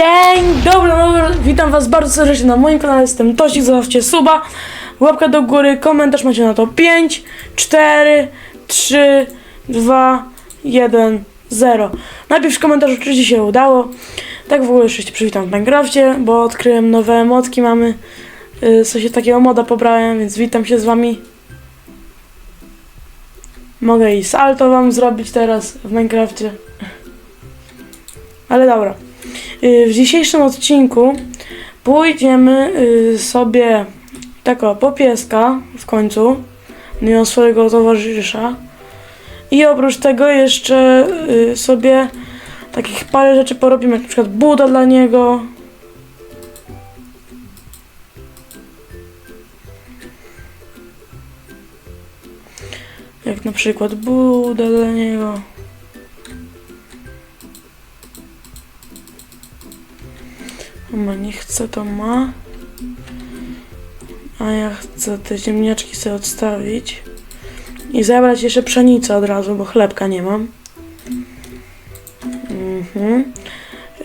Dzień dobry, dobry, witam was bardzo serdecznie na moim kanale, jestem Tosik, zostawcie suba, łapka do góry, komentarz macie na to 5, 4, 3, 2, 1, 0. Najpierw komentarz oczywiście się udało, tak w ogóle jeszcze się przywitam w Minecrafcie, bo odkryłem nowe emotki, mamy yy, coś takiego moda pobrałem, więc witam się z wami. Mogę i salto wam zrobić teraz w Minecrafcie. Ale dobra. Y, W dzisiejszym odcinku pójdziemy y, sobie tako po pieska w końcu, mimo swojego towarzysza. I oprócz tego jeszcze y, sobie takich parę rzeczy porobimy, jak na przykład buda dla niego. Jak na przykład buda dla niego. Ma nie chce, to ma. A ja chcę te ziemniaczki sobie odstawić. I zabrać jeszcze pszenicę od razu, bo chlebka nie mam. Mhm.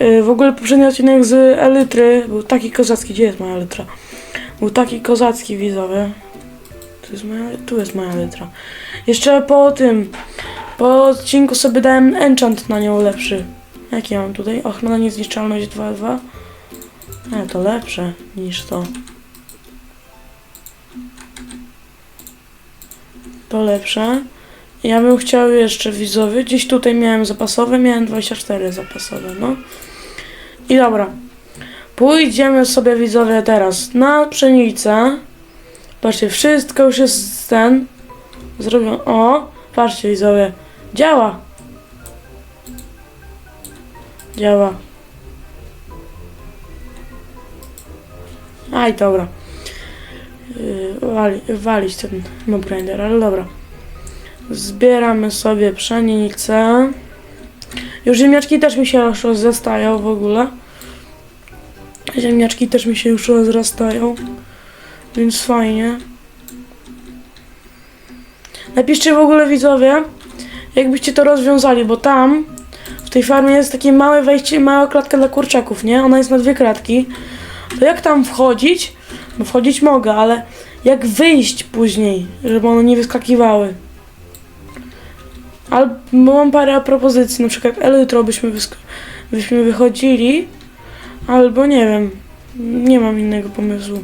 Y, W ogóle poprzedni odcinek z Elytry był taki kozacki. Gdzie jest moja Elytra? Był taki kozacki widzowie. Tu jest moja, tu jest moja Elytra. Jeszcze po tym, po odcinku sobie dałem enchant na nią lepszy. Jaki ja mam tutaj? Ochrona niezniszczalność 2.2. Ale to lepsze niż to. To lepsze. Ja bym chciał jeszcze widzowy. Gdzieś tutaj miałem zapasowe, miałem 24 zapasowe, no. I dobra. Pójdziemy sobie widzowie teraz na pszenicę. Patrzcie, wszystko już jest ten. Zrobią. O! Patrzcie widzowie. Działa. Działa. Aj, dobra. Yy, wali, walić ten mob grinder, ale dobra. Zbieramy sobie pszenicę. Już ziemniaczki też mi się już rozrastają w ogóle. Ziemniaczki też mi się już rozrastają. Więc fajnie. Napiszcie w ogóle widzowie, jakbyście to rozwiązali, bo tam w tej farmie jest takie małe wejście, mała klatka dla kurczaków, nie? Ona jest na dwie klatki to jak tam wchodzić? Bo wchodzić mogę, ale jak wyjść później, żeby one nie wyskakiwały? Albo mam parę propozycji, na przykład jutro byśmy, byśmy wychodzili, albo nie wiem, nie mam innego pomysłu.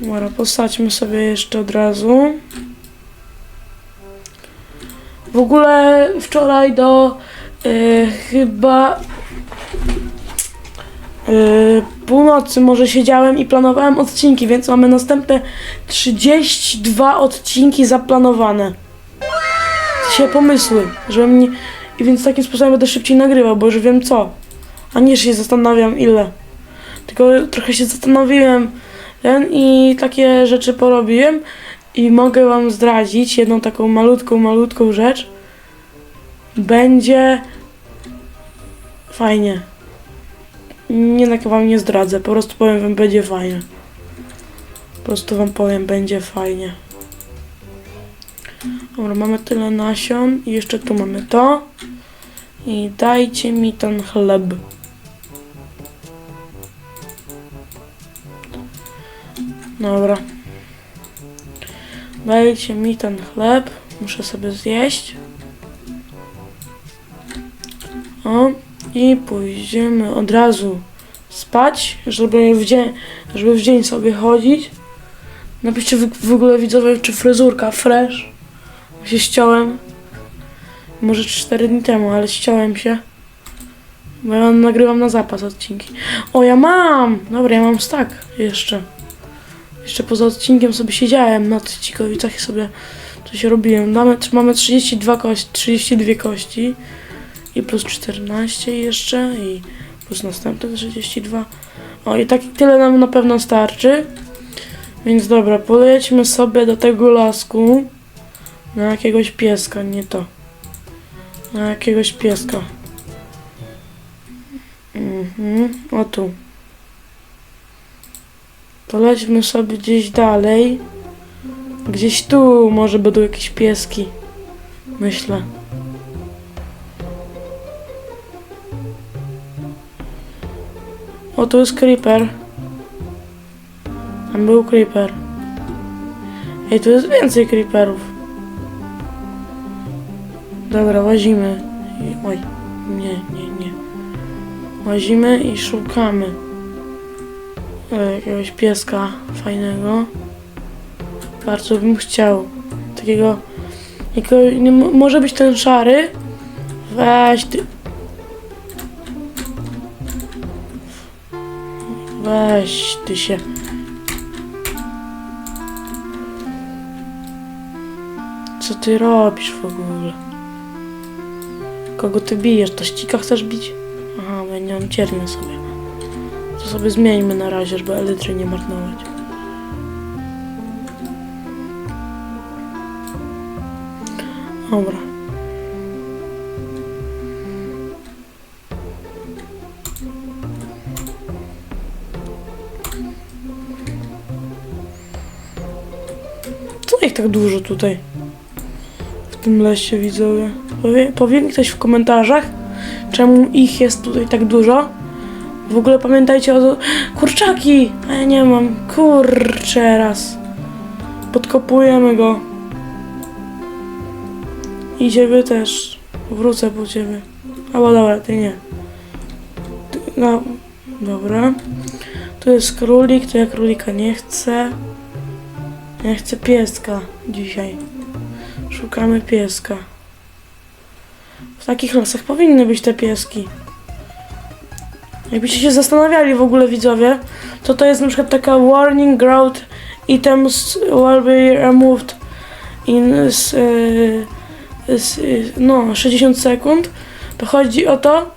Dobra, posadźmy sobie jeszcze od razu. W ogóle wczoraj do y, chyba północy może siedziałem i planowałem odcinki, więc mamy następne 32 odcinki zaplanowane. Się pomysły, żebym nie... I więc takim sposobem będę szybciej nagrywał, bo już wiem co. A nie, że się zastanawiam ile. Tylko trochę się zastanowiłem ten i takie rzeczy porobiłem i mogę wam zdradzić jedną taką malutką, malutką rzecz. Będzie fajnie. Nie tak wam nie zdradzę, po prostu powiem wam będzie fajnie. Po prostu wam powiem będzie fajnie. Dobra, mamy tyle nasion i jeszcze tu mamy to. I dajcie mi ten chleb. Dobra. Dajcie mi ten chleb. Muszę sobie zjeść. O. I pójdziemy od razu spać, żeby w dzień, żeby w dzień sobie chodzić. Napiszcie w, w ogóle widzowie, czy fryzurka fresh. Się ściąłem. Może 4 dni temu, ale ściąłem się. Bo ja nagrywam na zapas odcinki. O, ja mam! Dobra, ja mam stack jeszcze. Jeszcze poza odcinkiem sobie siedziałem na Cikowicach i sobie coś robiłem. Mamy, mamy 32 kości, 32 kości i plus 14 jeszcze i plus następne 32. O i tak tyle nam na pewno starczy. Więc dobra, polećmy sobie do tego lasku na jakiegoś pieska, nie to. Na jakiegoś pieska. Mhm, o tu. Polećmy sobie gdzieś dalej. Gdzieś tu może będą jakieś pieski. Myślę. O, tu jest creeper. Tam był creeper. Ej, tu jest więcej creeperów. Dobra, łazimy. Oj, nie, nie, nie. Łazimy i szukamy e, jakiegoś pieska fajnego. Bardzo bym chciał. Takiego. Jakiego, nie, może być ten szary. Weź ty. Weź ty się. Co ty robisz w ogóle? Kogo ty bijesz? To ścika chcesz bić? Aha, bo ja nie mam ciernia sobie. To sobie zmieńmy na razie, żeby elitry nie marnować. Dobra. Tak dużo tutaj? W tym lesie widzowie. Powie, powie mi ktoś w komentarzach, czemu ich jest tutaj tak dużo? W ogóle pamiętajcie o... Kurczaki! A ja nie mam. Kurczę raz. Podkopujemy go. I ciebie też. Wrócę po ciebie. Albo dobra, ty nie. Ty, no, dobra. Tu jest królik, to ja królika nie chcę. Ja chcę pieska dzisiaj. Szukamy pieska. W takich lasach powinny być te pieski. Jakbyście się zastanawiali w ogóle widzowie, to to jest na przykład taka warning growth items will be removed in s, y, s, y, no 60 sekund. To chodzi o to,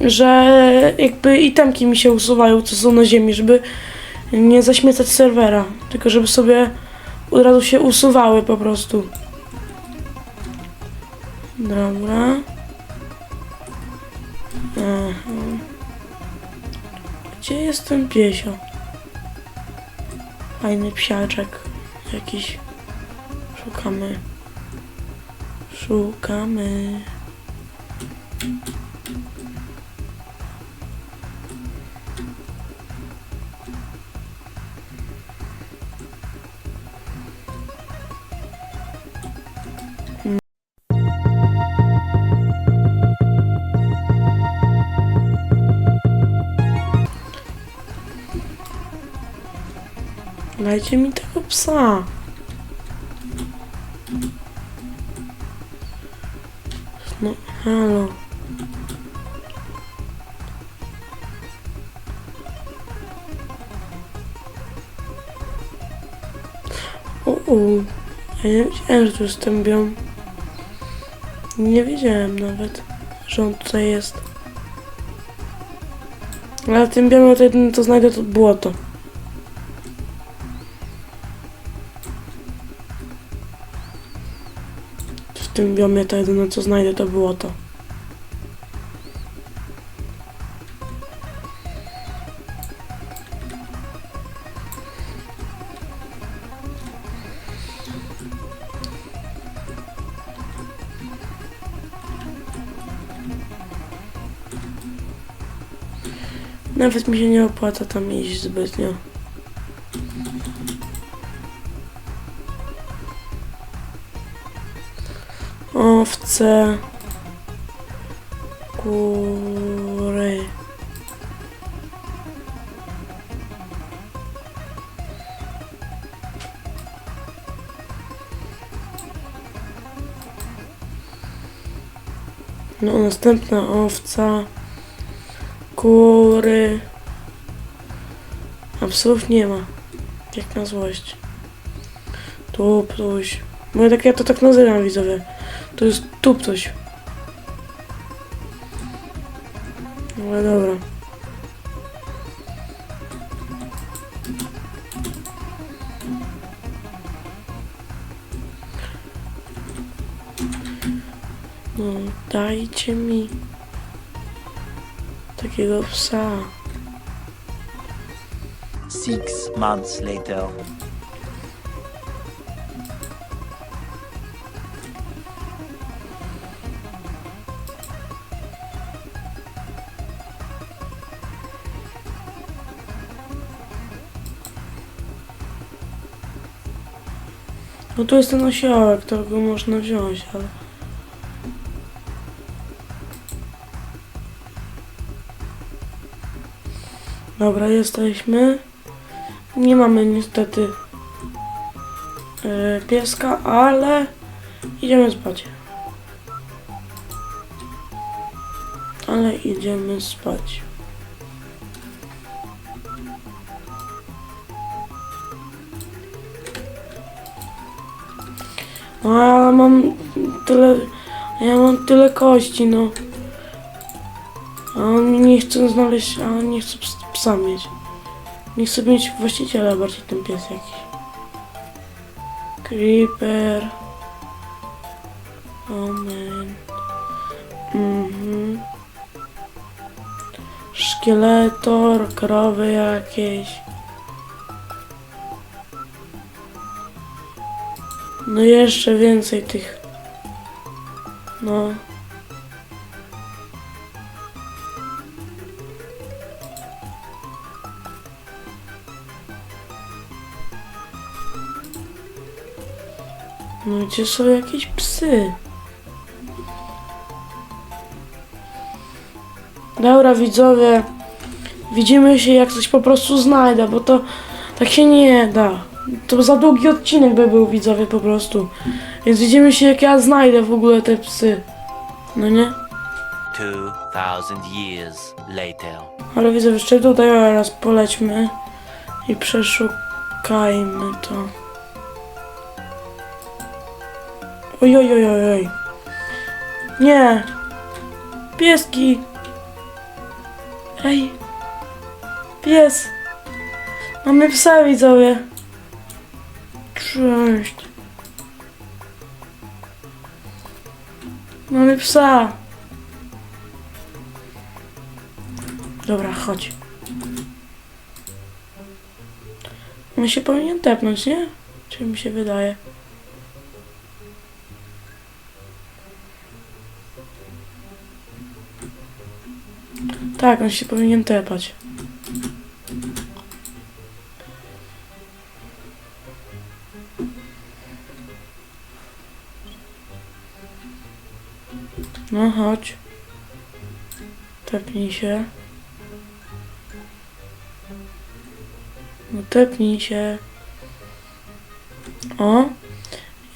że jakby itemki mi się usuwają, co są na ziemi, żeby nie zaśmiecać serwera, tylko żeby sobie od razu się usuwały po prostu. Dobra. Aha. Gdzie jest ten piesio? Fajny psiaczek jakiś. Szukamy. Szukamy. Dajcie mi tego psa. No, halo. O, o. Ja nie wiedziałem, że tu jest ten biom. Nie wiedziałem nawet, że on tutaj jest. Ale w tym biomie to jedyne co znajdę to błoto. Tym biomie to jedyne co znajdę to było to. Nawet mi się nie opłaca tam iść zbytnio. Owce. Kury. No, następna owca. Kury. A psów nie ma. Jak na złość. Tu ptuś. Bo ja tak ja to tak nazywam widzowie. To jest tuptuś. Ale dobra. No, dajcie mi takiego psa. Six months later. No tu jest ten osiołek, to go można wziąć, ale... Dobra, jesteśmy. Nie mamy niestety e, pieska, ale idziemy spać. Ale idziemy spać. No ja mam tyle, ja mam tyle kości, no. A on nie chce znaleźć, a on nie chce ps- psa mieć. Nie chce mieć właściciela bardziej ten pies jakiś. Creeper. Man. Mhm. Szkieletor, krowy jakieś. No jeszcze więcej tych. No. No gdzie są jakieś psy? Dobra widzowie, widzimy się jak coś po prostu znajdę, bo to tak się nie da. To za długi odcinek by był widzowie po prostu. Więc widzimy się jak ja znajdę w ogóle te psy. No nie? 2000 years later. Ale widzę, jeszcze tutaj teraz polećmy i przeszukajmy to. Oj, oj, oj, oj, oj. Nie! Pieski! Ej! Pies! Mamy psa, widzowie! Cześć! Mamy psa! Dobra, chodź. On się powinien tepnąć, nie? Czy mi się wydaje? Tak, on się powinien tepać. No chodź. Tepnij się. No tepnij się. O.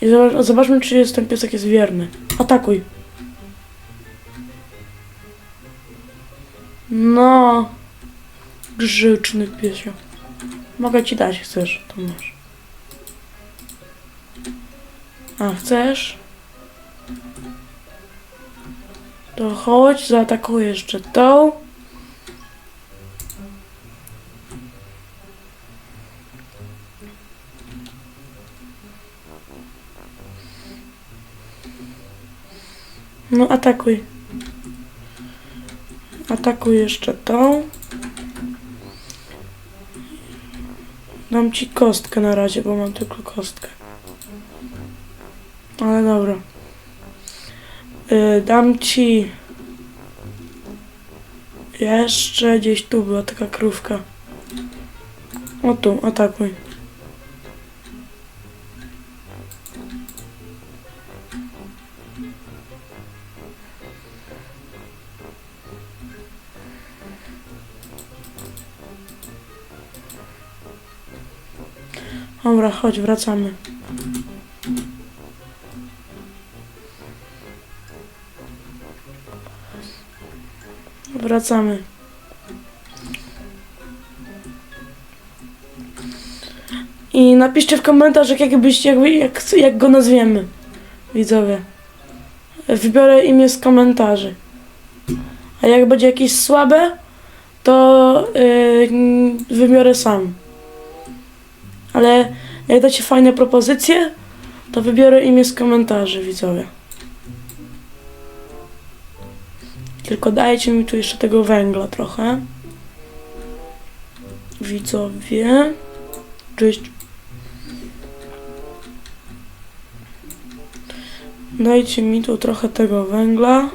I zobacz, zobaczmy, czy jest ten piesek jest wierny. Atakuj. No. Grzeczny piesio. Mogę ci dać, chcesz, to masz. A, chcesz? To chodź, zaatakuję jeszcze tą. No atakuj. Atakuj jeszcze tą. Dam ci kostkę na razie, bo mam tylko kostkę. Ale dobra. Y, dam ci jeszcze gdzieś tu była taka krówka. O tu, atakuj. Dobra, chodź, wracamy. Wracamy. I napiszcie w komentarzach, jakbyście, jakby, jak, jak go nazwiemy. Widzowie. Wybiorę imię z komentarzy. A jak będzie jakieś słabe, to yy, wybiorę sam. Ale jak dacie fajne propozycje, to wybiorę imię z komentarzy, widzowie. Tylko dajcie mi tu jeszcze tego węgla trochę. Widzowie. Cześć. Dajcie mi tu trochę tego węgla.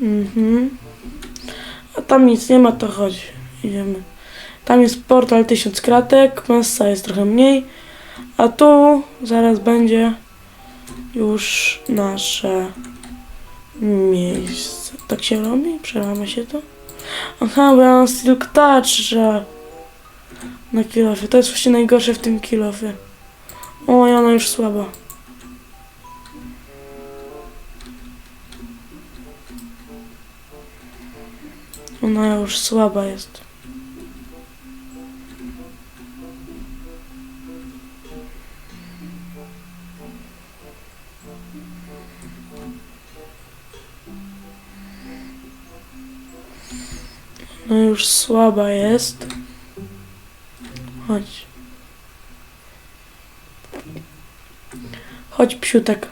Mhm. A tam nic nie ma, to chodź. Idziemy. Tam jest portal 1000 kratek, masa jest trochę mniej, a tu zaraz będzie już nasze miejsce. Tak się robi? Przełamy się to? Aha, bo ja mam Silk Touch, że na kilofie. To jest właśnie najgorsze w tym kilofie. O, i ona już słaba. Ona już słaba jest. Już słaba jest. Chodź. Chodź, psiutek.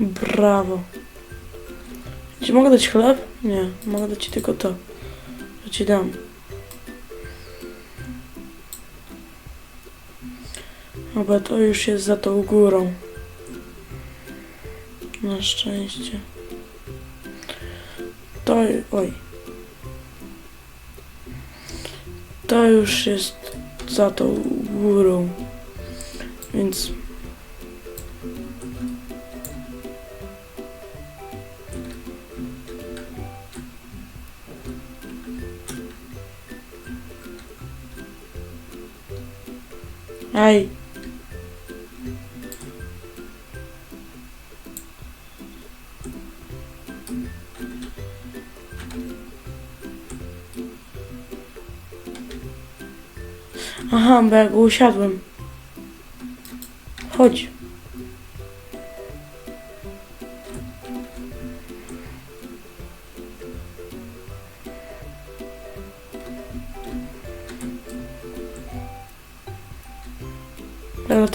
Brawo. Czy mogę dać chleb? Nie, mogę dać ci tylko to. To ci dam. Oba to już jest za tą górą. Na szczęście. To... oj. To już jest za tą górą. Więc... Aj. Aha, bo ja go usiadłem. Chodź.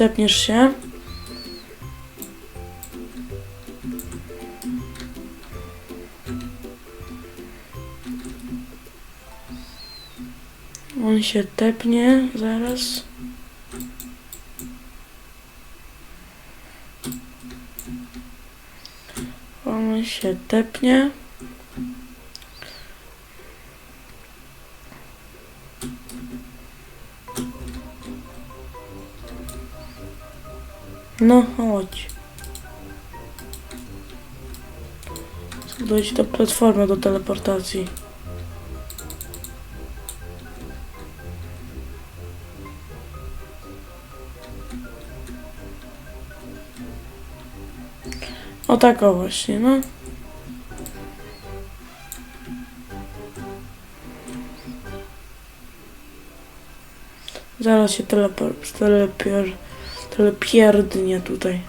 Teraz tepniesz się. On się tepnie zaraz. On się tepnie. No chodź. Zbuduję do platformę do teleportacji. O tak o właśnie, no. Zaraz się teleport, telepier, telepierdnie tutaj.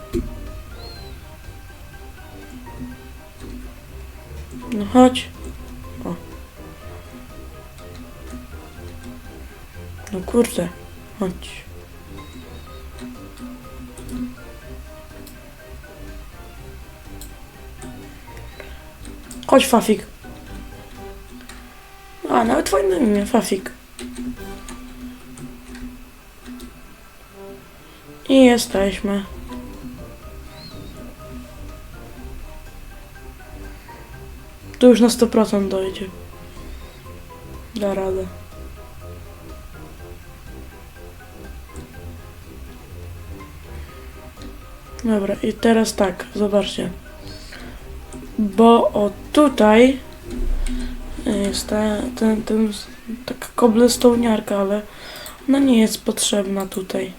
No chodź. O. No kurde, chodź. Chodź, Fafik. A, nawet fajne imię, Fafik. I jesteśmy. Tu już na 100% dojdzie. Da radę. Dobra, i teraz tak, zobaczcie. Bo o tutaj jest ta, ten, ten, taka koblestowniarka, ale ona nie jest potrzebna tutaj.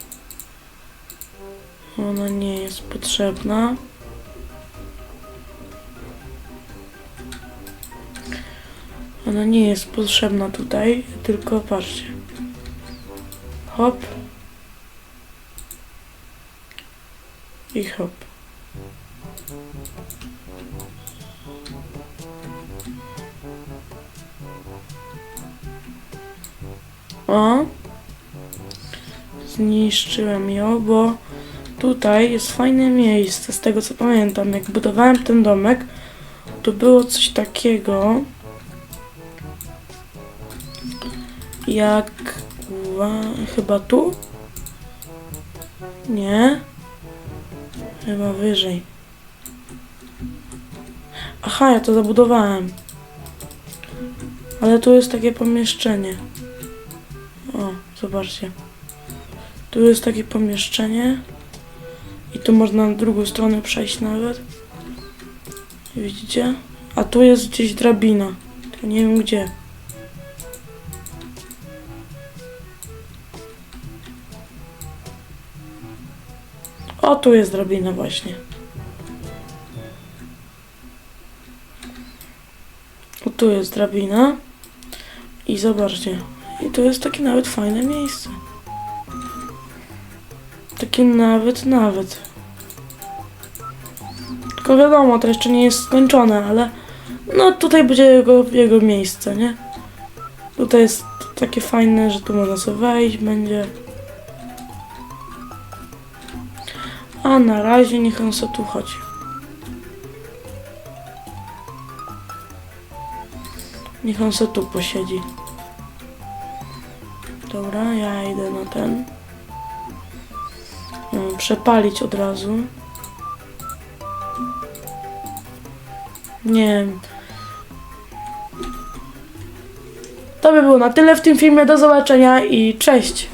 Ona nie jest potrzebna. Ona nie jest potrzebna tutaj, tylko patrzcie. Hop. I hop. O. Zniszczyłem ją, bo tutaj jest fajne miejsce. Z tego co pamiętam, jak budowałem ten domek, tu było coś takiego jak chyba tu? Nie. Chyba wyżej. Aha, ja to zabudowałem. Ale tu jest takie pomieszczenie. O, zobaczcie. Tu jest takie pomieszczenie. I tu można na drugą stronę przejść nawet. Widzicie? A tu jest gdzieś drabina. Tylko nie wiem gdzie. O, tu jest drabina właśnie. O, tu jest drabina. I zobaczcie. I tu jest takie nawet fajne miejsce. Takie nawet, nawet. Tylko wiadomo, to jeszcze nie jest skończone, ale no tutaj będzie jego, jego miejsce, nie? Tutaj jest takie fajne, że tu można sobie wejść, będzie. A na razie niech on sobie tu chodzi. Niech on sobie tu posiedzi. Dobra, ja idę na ten. Przepalić od razu. Nie. To by było na tyle w tym filmie. Do zobaczenia i cześć!